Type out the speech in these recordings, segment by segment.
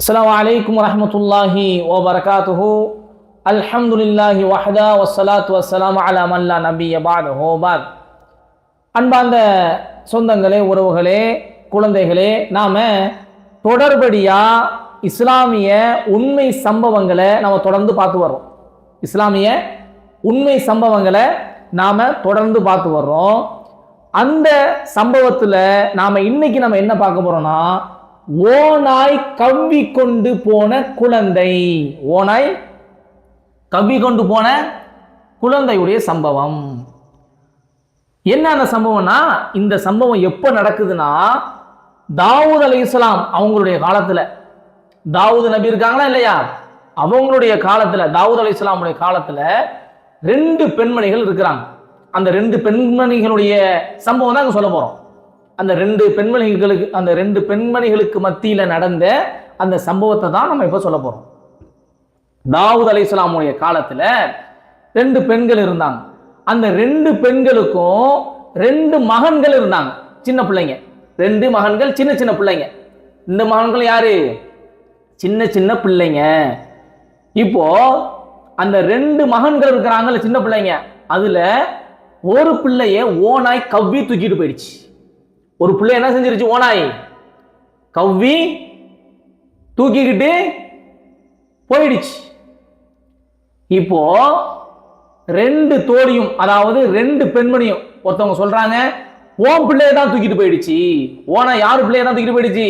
السلام عليكم ورحمة الله وبركاته الحمد لله وحده والصلاة والسلام على من لا نبي بعده بعد அன்பார்ந்த சொந்தங்களே உறவுகளே குழந்தைகளே நாம தொடர்படியா இஸ்லாமிய உண்மை சம்பவங்களை நாம தொடர்ந்து பார்த்து வர்றோம் இஸ்லாமிய உண்மை சம்பவங்களை நாம தொடர்ந்து பார்த்து வர்றோம் அந்த சம்பவத்துல நாம இன்னைக்கு நம்ம என்ன பார்க்க போறோம்னா ஓநாய் கவ்வி கொண்டு போன குழந்தை. ஓநாய் கவ்வி கொண்டு போன குழந்தையுடைய சம்பவம். என்ன அந்த சம்பவம்னா இந்த சம்பவம் எப்போ நடக்குதுன்னா தாவூத் அலி இஸ்லாம் அவங்களுடைய காலத்தில். தாவூத் நபி இருக்காங்களா இல்லையா? அவங்களுடைய காலத்தில் தாவூத் அலி இஸ்லாமுடைய காலத்தில் ரெண்டு பெண்மணிகள் இருக்கிறாங்க. அந்த ரெண்டு பெண்மணிகளுடைய சம்பவம் தான் அங்க சொல்ல போகிறோம் அந்த ரெண்டு பெண்மணிகளுக்கு அந்த ரெண்டு பெண்மணிகளுக்கு மத்தியில் நடந்த அந்த சம்பவத்தை தான் நம்ம இப்போ சொல்ல போகிறோம் தாவூத் அலை இஸ்லாமுடைய ரெண்டு பெண்கள் இருந்தாங்க. அந்த ரெண்டு பெண்களுக்கும் ரெண்டு மகன்கள் இருந்தாங்க. சின்ன பிள்ளைங்க. ரெண்டு மகன்கள் சின்ன சின்ன பிள்ளைங்க. இந்த மகன்கள் யாரு? சின்ன சின்ன பிள்ளைங்க. இப்போ அந்த ரெண்டு மகன்கள் இருக்கிறாங்கல்ல சின்ன பிள்ளைங்க. அதுல ஒரு பிள்ளைய ஓனாய் கவ்வி தூக்கிட்டு போயிடுச்சு. ஒரு பிள்ளை என்ன செஞ்சிருச்சு? ஓனாய் கவ்வி தூக்கிக்கிட்டு போயிடுச்சு. இப்போ ரெண்டு தோழியும் அதாவது ரெண்டு பெண்மணியும் ஒருத்தவங்க சொல்றாங்க ஓம் பிள்ளைய தான் தூக்கிட்டு போயிடுச்சு. ஓனா யாரு பிள்ளைய தான் தூக்கிட்டு போயிடுச்சு?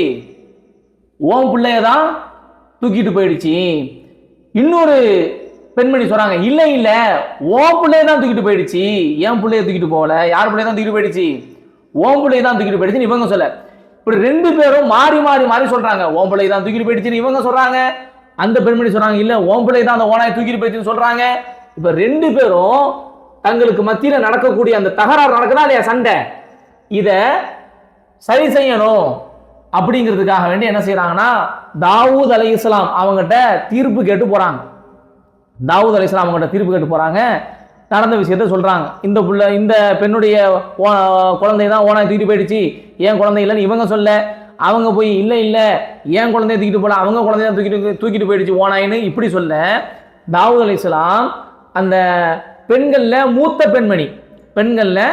ஓம் பிள்ளைய தான் தூக்கிட்டு போயிடுச்சு. இன்னொரு பெண்மணி சொல்றாங்க இல்லை இல்லை ஓம் பிள்ளைய தான் தூக்கிட்டு போயிடுச்சு. ஏன் பிள்ளைய தூக்கிட்டு போகல? யார் பிள்ளைய தான் தூக்கிட்டு போயிடுச்சு? ஓம் தான் தூக்கிட்டு போயிடுச்சுன்னு இவங்க சொல்ல. இப்படி ரெண்டு பேரும் மாறி மாறி மாறி சொல்றாங்க. ஓம் பிள்ளை தான் தூக்கிட்டு போயிடுச்சுன்னு இவங்க சொல்றாங்க. அந்த பெண்மணி சொல்றாங்க இல்ல ஓம் பிள்ளை தான் அந்த ஓனாய் தூக்கிட்டு போயிடுச்சுன்னு சொல்றாங்க. இப்ப ரெண்டு பேரும் தங்களுக்கு மத்தியில நடக்கக்கூடிய அந்த தகராறு நடக்குதா இல்லையா? சண்டை. இத சரி செய்யணும் அப்படிங்கிறதுக்காக வேண்டி என்ன செய்யறாங்கன்னா தாவூத் அலை இஸ்லாம் அவங்ககிட்ட தீர்ப்பு கேட்டு போறாங்க. தாவூத் அலை இஸ்லாம் அவங்ககிட்ட தீர்ப்பு கேட்டு போறாங்க. நடந்த விஷயத்த சொல்கிறாங்க இந்த புள்ள இந்த பெண்ணுடைய ஓ- குழந்தை தான் ஓனாக தூக்கிட்டு போயிடுச்சு. ஏன் குழந்தை இல்லைன்னு இவங்க சொல்ல. அவங்க போய் இல்லை இல்லை ஏன் குழந்தைய தூக்கிட்டு போகல அவங்க குழந்தைய தூக்கிட்டு தூக்கிட்டு போயிடுச்சு ஓனாயின்னு இப்படி சொல்ல தாவூத் அலி இஸ்லாம் அந்த பெண்களில் மூத்த பெண்மணி பெண்களில்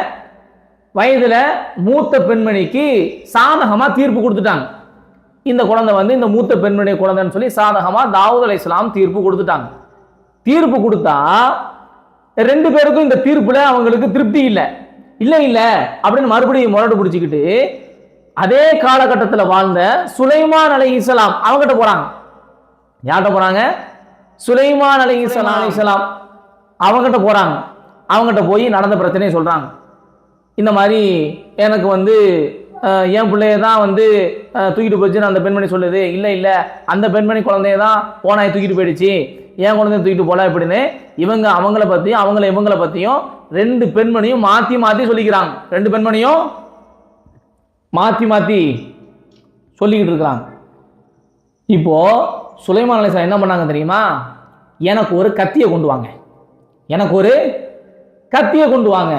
வயதில் மூத்த பெண்மணிக்கு சாதகமாக தீர்ப்பு கொடுத்துட்டாங்க. இந்த குழந்தை வந்து இந்த மூத்த பெண்மணி குழந்தைன்னு சொல்லி சாதகமாக தாவூத் அலி இஸ்லாம் தீர்ப்பு கொடுத்துட்டாங்க. தீர்ப்பு கொடுத்தா ரெண்டு பேருக்கும் இந்த தீர்ப்புல அவங்களுக்கு திருப்தி இல்லை. இல்லை இல்லை அப்படின்னு மறுபடியும் முரடு பிடிச்சிக்கிட்டு அதே காலகட்டத்தில் வாழ்ந்த சுலைமான் அலை இஸ்லாம் அவங்ககிட்ட போறாங்க. யார்கிட்ட போறாங்க? சுலைமான் அலை இஸ்லாம் இஸ்லாம் அவங்ககிட்ட போறாங்க. அவங்ககிட்ட போய் நடந்த பிரச்சனையை சொல்றாங்க. இந்த மாதிரி எனக்கு வந்து என் பிள்ளைய தான் வந்து தூக்கிட்டு போச்சுன்னு அந்த பெண்மணி சொல்லுது. இல்லை இல்லை அந்த பெண்மணி குழந்தைய தான் ஓனாய் தூக்கிட்டு போயிடுச்சு. என் குழந்தைய தூக்கிட்டு போல இப்படின்னு இவங்க அவங்கள பற்றியும் அவங்கள இவங்கள பற்றியும் ரெண்டு பெண்மணியும் மாற்றி மாற்றி சொல்லிக்கிறாங்க. ரெண்டு பெண்மணியும் மாற்றி மாற்றி சொல்லிக்கிட்டு இருக்கிறாங்க. இப்போது சுலைமான் அலிசா என்ன பண்ணாங்க தெரியுமா? எனக்கு ஒரு கத்தியை கொண்டு வாங்க. எனக்கு ஒரு கத்தியை கொண்டு வாங்க.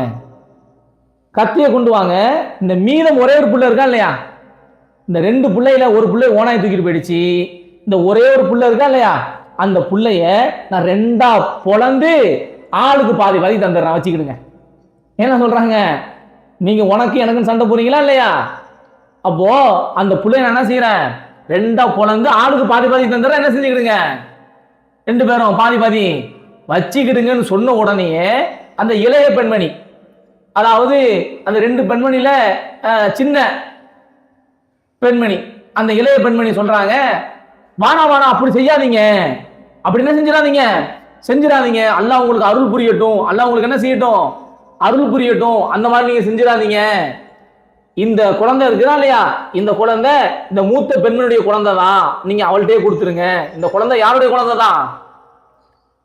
கத்தியை கொண்டு வாங்க. இந்த மீதம் ஒரே ஒரு புள்ள இருக்கா இல்லையா? இந்த ரெண்டு பிள்ளையில ஒரு பிள்ளை ஓனாய் தூக்கிட்டு போயிடுச்சு. இந்த ஒரே ஒரு புள்ள இருக்கா இல்லையா? அந்த பிள்ளைய நான் ரெண்டா பொழந்து ஆளுக்கு பாதி பாதி தந்துடுறேன். வச்சுக்கிடுங்க. என்ன சொல்றாங்க? நீங்க உனக்கு எனக்குன்னு சண்டை போறீங்களா இல்லையா? அப்போ அந்த பிள்ளைய நான் என்ன செய்யறேன் ரெண்டா பொழந்து ஆளுக்கு பாதி பாதி தந்துடுறேன். என்ன செஞ்சுக்கிடுங்க? ரெண்டு பேரும் பாதி பாதி வச்சுக்கிடுங்கன்னு சொன்ன உடனேயே அந்த இளைய பெண்மணி அதாவது அந்த ரெண்டு பெண்மணியில சின்ன பெண்மணி அந்த இளைய பெண்மணி சொல்றாங்க வானா வானா அப்படி செய்யாதீங்க. அப்படி என்ன செஞ்சிடாதீங்க? செஞ்சிடாதீங்க. அல்லாஹ் உங்களுக்கு அருள் புரியட்டும். அல்லாஹ் உங்களுக்கு என்ன செய்யட்டும்? அருள் புரியட்டும். அந்த மாதிரி நீங்க செஞ்சிடாதீங்க. இந்த குழந்தை இருக்குதா இல்லையா? இந்த குழந்தை இந்த மூத்த பெண்மனுடைய குழந்தை தான். நீங்க அவள்கிட்டயே கொடுத்துருங்க. இந்த குழந்தை யாருடைய குழந்தை தான்?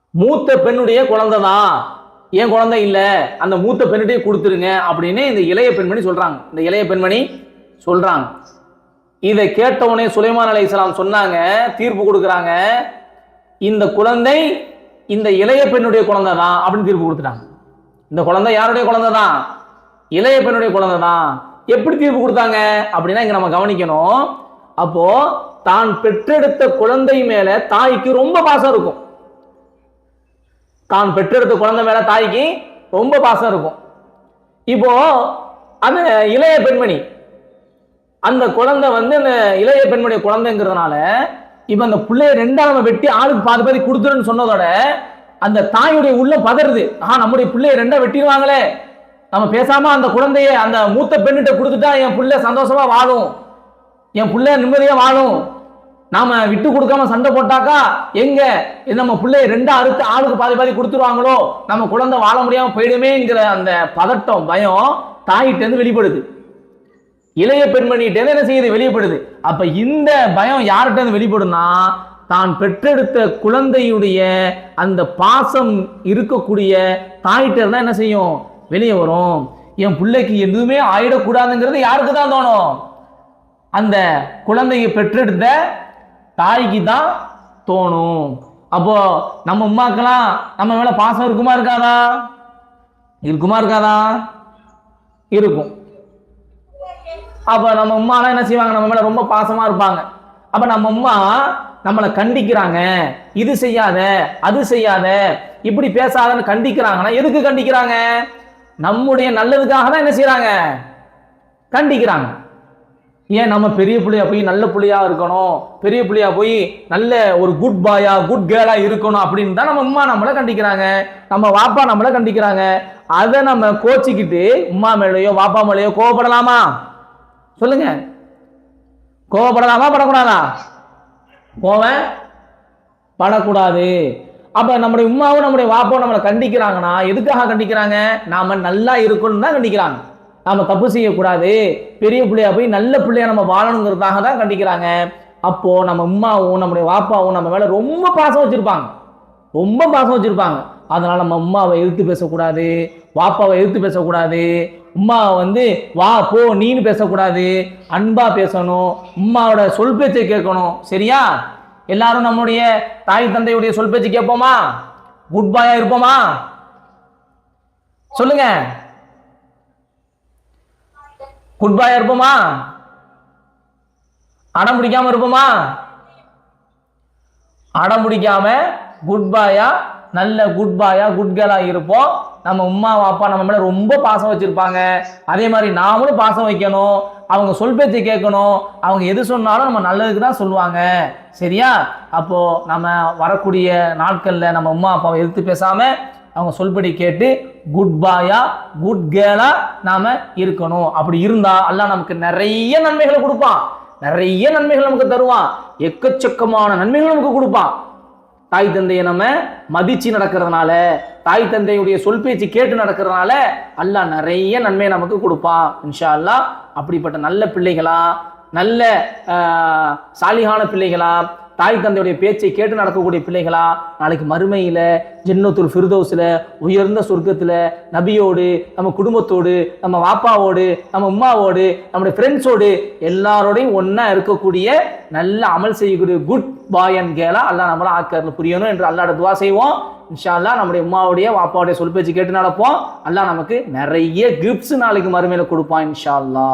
மூத்த பெண்ணுடைய குழந்தை தான். என் குழந்தை இல்ல? அந்த மூத்த பெண்ணுடைய கொடுத்துருங்க அப்படின்னு இந்த இளைய பெண்மணி சொல்றாங்க. இந்த இளைய பெண்மணி சொல்றாங்க. இதை கேட்டவுடனே சுலைமான் அலை சொன்னாங்க. தீர்ப்பு கொடுக்குறாங்க. இந்த குழந்தை இந்த இளைய பெண்ணுடைய குழந்தை தான் அப்படின்னு தீர்ப்பு கொடுத்துட்டாங்க. இந்த குழந்தை யாருடைய குழந்தை தான் இளைய பெண்ணுடைய குழந்தை தான் எப்படி தீர்ப்பு கொடுத்தாங்க? அப்படின்னா இங்க நம்ம கவனிக்கணும். அப்போ தான் பெற்றெடுத்த குழந்தை மேல தாய்க்கு ரொம்ப பாசம் இருக்கும். தான் பெற்றெடுத்த குழந்தை மேல தாய்க்கு ரொம்ப பாசம் இருக்கும். இப்போ அந்த இளைய பெண்மணி அந்த குழந்தை வந்து அந்த இளைய பெண்மணி குழந்தைங்கிறதுனால இப்ப அந்த பிள்ளைய ரெண்டா நம்ம வெட்டி ஆளுக்கு பாதி பாதி கொடுத்துருன்னு சொன்னதோட அந்த தாயுடைய உள்ள பதறுது. ஆஹா நம்முடைய பிள்ளைய ரெண்டா வெட்டிடுவாங்களே. நம்ம பேசாம அந்த குழந்தைய அந்த மூத்த பெண்ணிட்ட கொடுத்துட்டா என் பிள்ளை சந்தோஷமா வாழும். என் பிள்ளை நிம்மதியா வாழும். நாம விட்டு கொடுக்காம சண்டை போட்டாக்கா எங்க? நம்ம பிள்ளைய ரெண்டா அறுத்து ஆளுக்கு பாதி பாதி கொடுத்துருவாங்களோ? நம்ம குழந்தை வாழ முடியாம போயிடுமேங்கிற அந்த பதட்டம் பயம் தாயிட்ட இருந்து வெளிப்படுது. இளைய பெண்மணிகிட்ட என்ன செய்யுது வெளியப்படுது அப்ப இந்த பயம் யார்கிட்ட இருந்து வெளிப்படும்னா தான் பெற்றெடுத்த குழந்தையுடைய அந்த பாசம் இருக்கக்கூடிய தாயிட்ட இருந்தா என்ன செய்யும்? வெளியே வரும். என் பிள்ளைக்கு எதுவுமே ஆயிடக்கூடாதுங்கிறது யாருக்கு தான் தோணும்? அந்த குழந்தையை பெற்றெடுத்த தாய்க்கு தான் தோணும். அப்போ நம்ம உமாக்கெல்லாம் நம்ம மேல பாசம் இருக்குமா இருக்காதா? இருக்குமா இருக்காதா? இருக்கும். அப்போ நம்ம அம்மாலாம் என்ன செய்வாங்க? நம்ம மேலே ரொம்ப பாசமாக இருப்பாங்க. அப்போ நம்ம அம்மா நம்மளை கண்டிக்கிறாங்க. இது செய்யாத அது செய்யாத இப்படி பேசாதன்னு கண்டிக்கிறாங்கன்னா எதுக்கு கண்டிக்கிறாங்க? நம்முடைய நல்லதுக்காக தான் என்ன செய்கிறாங்க கண்டிக்கிறாங்க. ஏன் நம்ம பெரிய பிள்ளையா போய் நல்ல பிள்ளையா இருக்கணும்? பெரிய பிள்ளையா போய் நல்ல ஒரு குட் பாயா குட் கேர்ளா இருக்கணும் அப்படின்னு தான் நம்ம அம்மா நம்மளை கண்டிக்கிறாங்க. நம்ம வாப்பா நம்மளை கண்டிக்கிறாங்க. அதை நம்ம கோச்சிக்கிட்டு உம்மா மேலேயோ வாப்பா மேலேயோ கோவப்படலாமா? சொல்லுங்க. கோவப்படலாமா படக்கூடாதா கோவம் படக்கூடாது. அப்ப நம்முடைய உம்மாவும் நம்முடைய வாப்பாவும் நம்மளை கண்டிக்கிறாங்கன்னா எதுக்காக கண்டிக்கிறாங்க? நாம நல்லா இருக்கணும்னு தான் கண்டிக்கிறாங்க. நாம தப்பு செய்யக்கூடாது. பெரிய பிள்ளையா போய் நல்ல பிள்ளையா நம்ம வாழணுங்கிறதுக்காக தான் கண்டிக்கிறாங்க. அப்போ நம்ம உம்மாவும் நம்முடைய வாப்பாவும் நம்ம மேல ரொம்ப பாசம் வச்சிருப்பாங்க. ரொம்ப பாசம் வச்சிருப்பாங்க. அதனால் நம்ம அம்மாவை எதிர்த்து பேசக்கூடாது வாப்பாவை எதிர்த்து பேசக்கூடாது உம்மாவை வந்து வா போ நீன்னு பேசக்கூடாது அன்பாக பேசணும் உம்மாவோட சொல் பேச்சை கேட்கணும் சரியா? எல்லாரும் நம்முடைய தாய் தந்தையுடைய சொல் பேச்சு கேட்போமா? குட் பாயா இருப்போமா? சொல்லுங்க. குட் பாயா இருப்போமா? அடம் பிடிக்காம இருப்போமா? அடம் பிடிக்காம குட் பாயா நல்ல குட் பாயா குட் கேர்ளா இருப்போம். நம்ம உம்மா அப்பா நம்ம மேல ரொம்ப பாசம் வச்சிருப்பாங்க. அதே மாதிரி நாமளும் பாசம் வைக்கணும். அவங்க சொல் பேச்சு கேட்கணும். அவங்க எது சொன்னாலும் நம்ம நல்லதுக்கு தான் சொல்லுவாங்க. சரியா? அப்போ நம்ம வரக்கூடிய நாட்கள்ல நம்ம உம்மா அப்பாவை எதிர்த்து பேசாம அவங்க சொல்படி கேட்டு குட் பாயா குட் கேர்ளா நாம இருக்கணும். அப்படி இருந்தா எல்லாம் நமக்கு நிறைய நன்மைகளை கொடுப்பான். நிறைய நன்மைகள் நமக்கு தருவான். எக்கச்சக்கமான நன்மைகள் நமக்கு கொடுப்பான். தாய் தந்தையை நம்ம மதிச்சு நடக்கிறதுனால தாய் தந்தையுடைய சொல் பேச்சு கேட்டு நடக்கிறதுனால அல்லாஹ் நிறைய நன்மை நமக்கு கொடுப்பான் இன்ஷா அல்லாஹ் அப்படிப்பட்ட நல்ல பிள்ளைகளா நல்ல சாலிகான பிள்ளைகளா தாய் தந்தையுடைய பேச்சை கேட்டு நடக்கக்கூடிய பிள்ளைகளா? நாளைக்கு மறுமையில் ஜென்னத்துல் ஃபிர்தோஸில் உயர்ந்த சொர்க்கத்தில் நபியோடு நம்ம குடும்பத்தோடு நம்ம வாப்பாவோடு நம்ம உம்மாவோடு நம்முடைய ஃப்ரெண்ட்ஸோடு எல்லாரோடையும் ஒன்றா இருக்கக்கூடிய நல்ல அமல் செய்யக்கூடிய குட் பாய் அண்ட் கேலா அல்லா நம்மள ஆக்கறதுல புரியணும் என்று அல்லாட துவா செய்வோம். இன்ஷா நம்முடைய உமாவுடைய வாப்பாவுடைய சொல் பேச்சு கேட்டு நடப்போம். அல்லா நமக்கு நிறைய கிஃப்ட்ஸ் நாளைக்கு மறுமையில் கொடுப்பான் இன்ஷால்லா